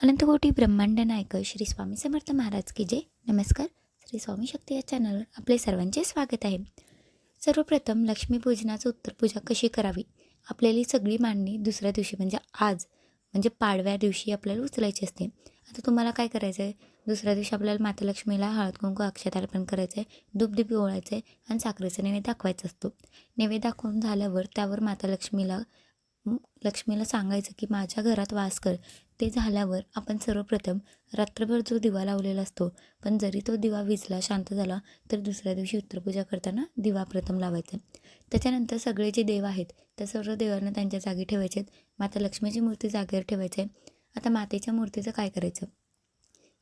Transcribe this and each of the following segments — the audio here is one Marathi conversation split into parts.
अनंतकोटी ब्रह्मांड नायक श्री स्वामी समर्थ महाराज की जय. नमस्कार. श्री स्वामी शक्ती या चॅनलवर आपले सर्वांचे स्वागत आहे. सर्वप्रथम लक्ष्मीपूजनाचं उत्तरपूजा कशी करावी? आपल्याला सगळी मांडणी दुसऱ्या दिवशी म्हणजे आज म्हणजे पाडव्या दिवशी आपल्याला उचलायची असते. आता तुम्हाला काय करायचं आहे दुसऱ्या दिवशी आपल्याला माता लक्ष्मीला हळद कुंकू अक्षत अर्पण करायचं आहे दुपदुपी ओळायचं आहे आणि साखरेचा नैवेद्य दाखवायचा असतो. नैवेद्य दाखवून झाल्यावर त्यावर माता लक्ष्मीला लक्ष्मीला सांगायचं की माझ्या घरात वास कर. ते झाल्यावर आपण सर्वप्रथम रात्रभर जो दिवा लावलेला असतो पण जरी तो दिवा विजला शांत झाला तर दुसऱ्या दिवशी उत्तरपूजा करताना दिवा प्रथम लावायचा. त्याच्यानंतर सगळे जे देव आहेत त्या सर्व देवांना त्यांच्या जागी ठेवायचे माता लक्ष्मीची मूर्ती जागेवर ठेवायची आहे आता मातेच्या मूर्तीचं काय करायचं?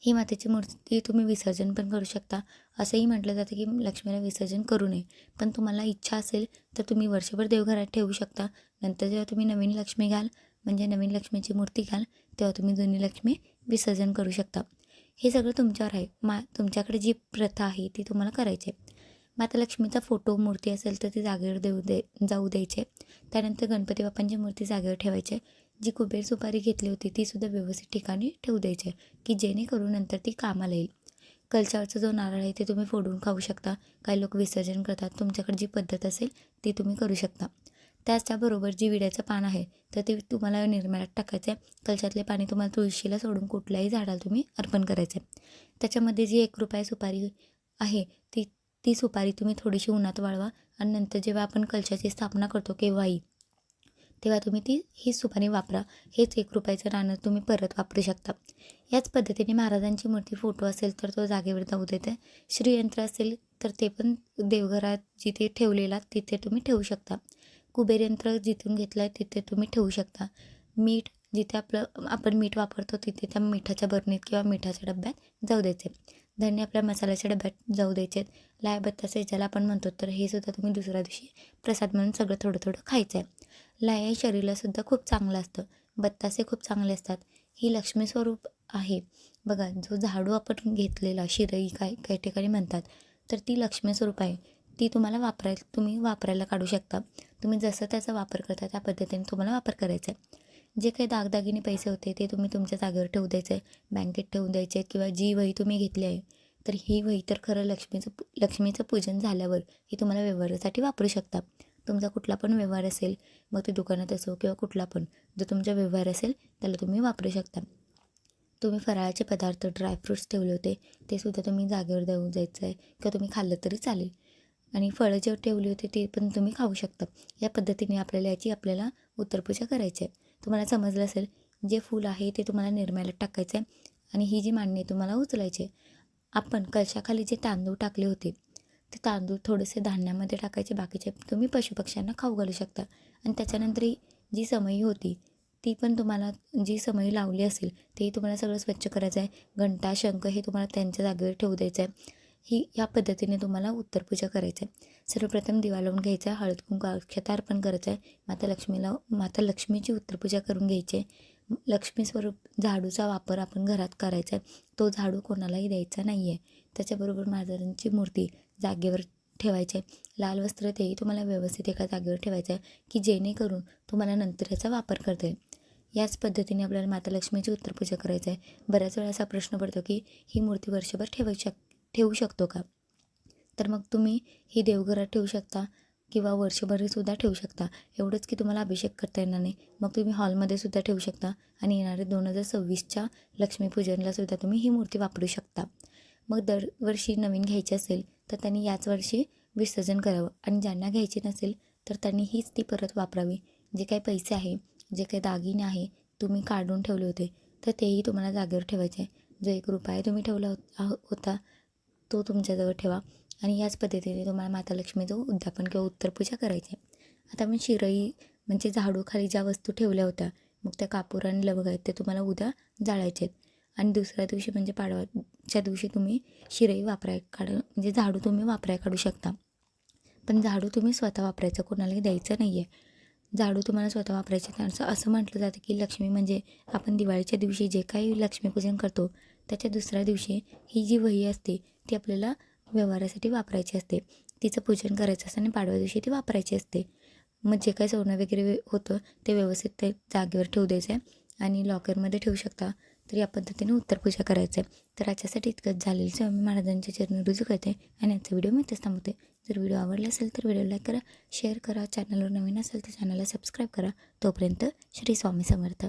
ही मातेची मूर्ती तुम्ही विसर्जन पण करू शकता. असंही म्हटलं जातं की लक्ष्मीला विसर्जन करू नये. पण तुम्हाला इच्छा असेल तर तुम्ही वर्षभर देवघरात ठेवू शकता. नंतर जेव्हा तुम्ही नवीन लक्ष्मी घ्याल म्हणजे नवीन लक्ष्मीची मूर्ती घ्याल तेव्हा तुम्ही जुनी लक्ष्मी विसर्जन करू शकता. हे सगळं तुमच्यावर आहे. मा तुमच्याकडे जी प्रथा आहे ती तुम्हाला करायची आहे. माता लक्ष्मीचा फोटो मूर्ती असेल तर ती जागेवर देऊ दे जाऊ द्यायचे त्यानंतर गणपती बाप्पांची मूर्ती जागेवर ठेवायचे जी कुबेर सुपारी घेतली होती ती सुद्धा व्यवस्थित ठिकाणी ठेवू द्यायची की जेणेकरून नंतर ती कामाला येईल. कलचावरचा जो नारळ आहे ते तुम्ही फोडून खाऊ शकता. काही लोक विसर्जन करतात. तुमच्याकडे जी पद्धत असेल ती तुम्ही करू शकता. त्याच्याबरोबर जी विड्याचं पान आहे तर ते तुम्हाला निर्मळात टाकायचं आहे कलशातले पाणी तुम्हाला तुळशीला सोडून कुठल्याही झाडाला तुम्ही अर्पण करायचं आहे त्याच्यामध्ये जी एक रुपये सुपारी आहे ती ती सुपारी तुम्ही थोडीशी उन्हात वाळवा आणि नंतर जेव्हा आपण कलशाची स्थापना करतो केव्हाही तेव्हा तुम्ही ती ही सुपारी वापरा. हेच एक रुपयाचं नाणं तुम्ही परत वापरू शकता. याच पद्धतीने महाराजांची मूर्ती फोटो असेल तर तो जागेवर जाऊ देते. श्रीयंत्र असेल तर ते पण देवघरात जिथे ठेवलेला तिथे तुम्ही ठेवू शकता. कुबेर यंत्र जिथून घेतलं आहे तिथे तुम्ही ठेवू शकता. मीठ जिथे आपलं आपण मीठ वापरतो तिथे त्या मिठाच्या बरणीत किंवा मिठाच्या डब्यात जाऊ द्यायचे. धन्य आपल्या मसाल्याच्या डब्यात जाऊ द्यायचे. लाय बत्तासे ज्याला आपण म्हणतो तर हे सुद्धा तुम्ही दुसऱ्या दिवशी प्रसाद म्हणून सगळं थोडं थोडं खायचं आहे लाय हे शरीरालासुद्धा खूप चांगलं असतं. बत्तासे खूप चांगले असतात. ही लक्ष्मी स्वरूप आहे. बघा जो झाडू आपण घेतलेला शिरई काय काही ठिकाणी म्हणतात तर ती लक्ष्मी स्वरूप आहे. ती तुम्हाला वापराय तुम्ही वापरायला काढू शकता. तुम्ही जसं त्याचा वापर करता त्या पद्धतीने तुम्हाला वापर करायचा आहे. जे काही दागदागिने पैसे होते ते तुम्ही तुमच्या जागेवर ठेवू द्यायचे. बँकेत ठेवून द्यायचे किंवा जी वही तुम्ही घेतली आहे तर ही वही तर खरं लक्ष्मीचं लक्ष्मीचं पूजन झाल्यावर ही तुम्हाला व्यवहारासाठी वापरू शकता. तुमचा कुठला पण व्यवहार असेल मग ते दुकानात असो किंवा कुठला पण जो तुमचा व्यवहार असेल त्याला तुम्ही वापरू शकता. तुम्ही फराळाचे पदार्थ ड्रायफ्रूट्स ठेवले होते ते सुद्धा तुम्ही जागेवर देऊन जायचं आहे किंवा तुम्ही खाल्लं तरी चालेल. आणि फळं जे ठेवली होती ते पण तुम्ही खाऊ शकता. या पद्धतीने आपल्याला याची आपल्याला उत्तरपूजा करायची आहे. तुम्हाला समजलं असेल जे फूल आहे ते तुम्हाला निर्माल्यात टाकायचं आहे आणि ही जी मांडणी आहे तुम्हाला उचलायची आहे आपण कलशाखाली जे तांदूळ टाकले होते ते तांदूळ थोडेसे धान्यामध्ये टाकायचे बाकीचे तुम्ही पशुपक्ष्यांना खाऊ घालू शकता. आणि त्याच्यानंतरही जी समई होती ती पण तुम्हाला जी समई लावली असेल तेही तुम्हाला सगळं स्वच्छ करायचं आहे. घंटा शंख हे तुम्हाला त्यांच्या जागेवर ठेवू द्यायचं आहे. ही या पद्धतीने तुम्हाला उत्तरपूजा करायचं आहे सर्वप्रथम दिवा लावून घ्यायचा आहे हळद कुंकू अक्षता अर्पण करायचं आहे माता लक्ष्मीला माता लक्ष्मीची उत्तरपूजा करून घ्यायची आहे लक्ष्मी स्वरूप झाडूचा वापर आपण घरात करायचा आहे तो झाडू कोणालाही द्यायचा नाही आहे त्याच्याबरोबर महाराजांची मूर्ती जागेवर ठेवायची आहे लाल वस्त्र तेही तुम्हाला व्यवस्थित एका जागेवर ठेवायचं आहे की जेणेकरून तुम्हाला नंतर याचा वापर करता येईल. याच पद्धतीने आपल्याला माता लक्ष्मीची उत्तरपूजा करायचं आहे बऱ्याच वेळा असा प्रश्न पडतो की ही मूर्ती वर्षभर ठेवू शक ठेवू शकतो का? तर मग तुम्ही ही देवघरात ठेवू शकता किंवा वर्षभरीसुद्धा ठेवू शकता. एवढंच की तुम्हाला अभिषेक करता येणार नाही. मग तुम्ही हॉलमध्ये सुद्धा ठेवू शकता आणि येणारे दोन हजार सव्वीसच्या लक्ष्मीपूजनला सुद्धा तुम्ही ही मूर्ती वापरू शकता. मग दरवर्षी नवीन घ्यायची असेल तर त्यांनी याच वर्षी विसर्जन करावं आणि ज्यांना घ्यायची नसेल तर त्यांनी हीच ती परत वापरावी. जे काही पैसे आहे जे काही दागिने आहे तुम्ही काढून ठेवले होते. तर तेही तुम्हाला जागेवर ठेवायचे आहे. जो एक रुपया तुम्ही ठेवला होता तो तुमच्याजवळ ठेवा. आणि याच पद्धतीने तुम्हाला माता लक्ष्मीचं उद्यापन किंवा उत्तरपूजा करायची आहे. आता आपण शिरई म्हणजे झाडूखाली ज्या वस्तू ठेवल्या होत्या मग त्या कापूर आणि लवग आहेत ते तुम्हाला उद्या जाळायचे आहेत. आणि दुसऱ्या दिवशी म्हणजे पाडवाच्या दिवशी तुम्ही शिरई वापराय काढ म्हणजे झाडू तुम्ही वापराय काढू शकता. पण झाडू तुम्ही स्वतः वापरायचं कोणालाही द्यायचं नाही आहे झाडू तुम्हाला स्वतः वापरायचे त्यांचं असं असं म्हटलं जातं की लक्ष्मी म्हणजे आपण दिवाळीच्या दिवशी जे काही लक्ष्मीपूजन करतो त्याच्या दुसऱ्या दिवशी ही जी वही असते ती आपल्याला व्यवहारासाठी वापरायची असते. तिचं पूजन करायचं असतं आणि पाडव्या दिवशी ती वापरायची असते. मग जे काही सोनं वगैरे होतं ते व्यवस्थित ते जागेवर ठेवू द्यायचं आहे आणि लॉकरमध्ये ठेवू शकता. तर या पद्धतीने उत्तर पूजा करायचं आहे तर याच्यासाठी इतकंच. झालेलं स्वामी महाराजांच्या चरणी रुजू करते आणि याचा व्हिडिओ मी इथेच थांबवते. जर व्हिडिओ आवडला असेल तर व्हिडिओ लाईक करा शेअर करा चॅनलवर नवीन असेल तर चॅनलला सबस्क्राईब करा. तोपर्यंत श्री स्वामी समर्थ.